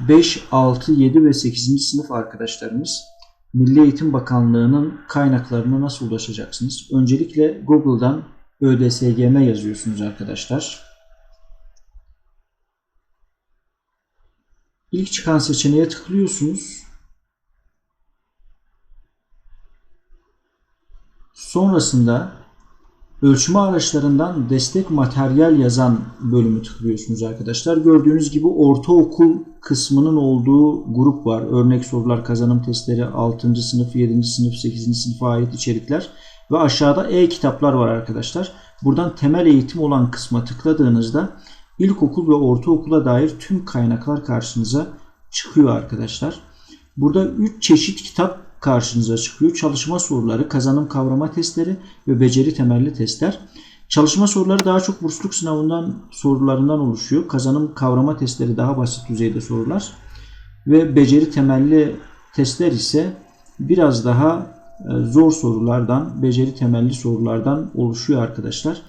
5, 6, 7 ve 8. sınıf arkadaşlarımız Milli Eğitim Bakanlığı'nın kaynaklarına nasıl ulaşacaksınız? Öncelikle Google'dan ÖDSGM yazıyorsunuz arkadaşlar. İlk çıkan seçeneğe tıklıyorsunuz. Sonrasında ölçme araçlarından destek materyal yazan bölümü tıklıyorsunuz arkadaşlar. Gördüğünüz gibi ortaokul kısmının olduğu grup var. Örnek sorular, kazanım testleri, 6. sınıf, 7. sınıf, 8. sınıfa ait içerikler ve aşağıda e-kitaplar var arkadaşlar. Buradan temel eğitim olan kısma tıkladığınızda ilkokul ve ortaokula dair tüm kaynaklar karşınıza çıkıyor arkadaşlar. Burada 3 çeşit kitap karşınıza çıkıyor. Çalışma soruları, kazanım kavrama testleri ve beceri temelli testler. Çalışma soruları daha çok bursluluk sınavından sorularından oluşuyor. Kazanım kavrama testleri daha basit düzeyde sorular. Ve beceri temelli testler ise biraz daha e, zor sorulardan, beceri temelli sorulardan oluşuyor arkadaşlar.